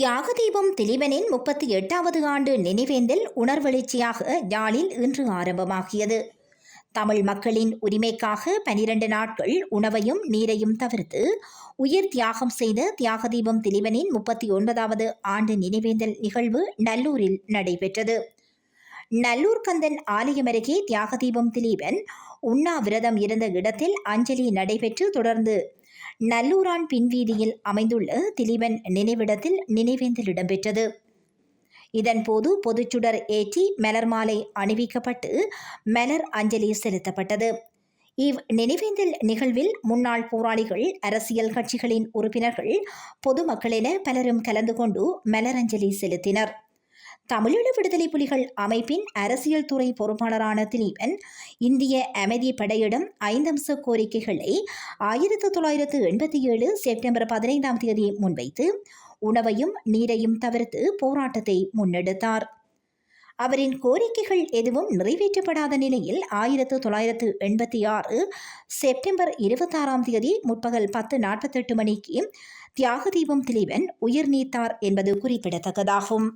தியாகதீபம் திலீபனின் முப்பத்தி எட்டாவது ஆண்டு நினைவேந்தல் உணர்வெழுச்சியாக யாழில் இன்று ஆரம்பமாகியது. தமிழ் மக்களின் உரிமைக்காக பனிரெண்டு நாட்கள் உணவையும் நீரையும் தவிர்த்து உயிர் தியாகம் செய்த தியாகதீபம் திலீபனின் முப்பத்தி ஒன்பதாவது ஆண்டு நினைவேந்தல் நிகழ்வு நல்லூரில் நடைபெற்றது. நல்லூர் கந்தன் ஆலயம் அருகே தியாகதீபம் திலீபன் உண்ணாவிரதம் இருந்த இடத்தில் அஞ்சலி நடைபெற்று தொடர்ந்து நல்லூரான் பின்வீதியில் அமைந்துள்ள திலீபன் நினைவிடத்தில் நினைவேந்தல் இடம்பெற்றது. இதன்போது பொதுச்சுடர் ஏற்றி மலர் மாலை அணிவிக்கப்பட்டு மலர் அஞ்சலி செலுத்தப்பட்டது. இவ் நினைவேந்தல் நிகழ்வில் முன்னாள் போராளிகள் அரசியல் கட்சிகளின் உறுப்பினர்கள் பொதுமக்கள் என பலரும் கலந்து கொண்டு மலரஞ்சலி செலுத்தினர். தமிழீழ விடுதலை புலிகள் அமைப்பின் அரசியல் துறை பொறுப்பாளரான திலீபன் இந்திய அமைதி படையிடம் ஐந்தம்ச கோரிக்கைகளை ஆயிரத்து தொள்ளாயிரத்து எண்பத்தி ஏழு செப்டம்பர் பதினைந்தாம் தேதி முன்வைத்து உணவையும் நீரையும் தவிர்த்து போராட்டத்தை முன்னெடுத்தார். அவரின் கோரிக்கைகள் எதுவும் நிறைவேற்றப்படாத நிலையில் ஆயிரத்து தொள்ளாயிரத்து எண்பத்தி ஆறு செப்டம்பர் இருபத்தாறாம் தேதி முற்பகல் பத்து நாற்பத்தெட்டு மணிக்கு தியாகதீபம் திலீபன் உயிர் நீத்தார் என்பது குறிப்பிடத்தக்கதாகும்.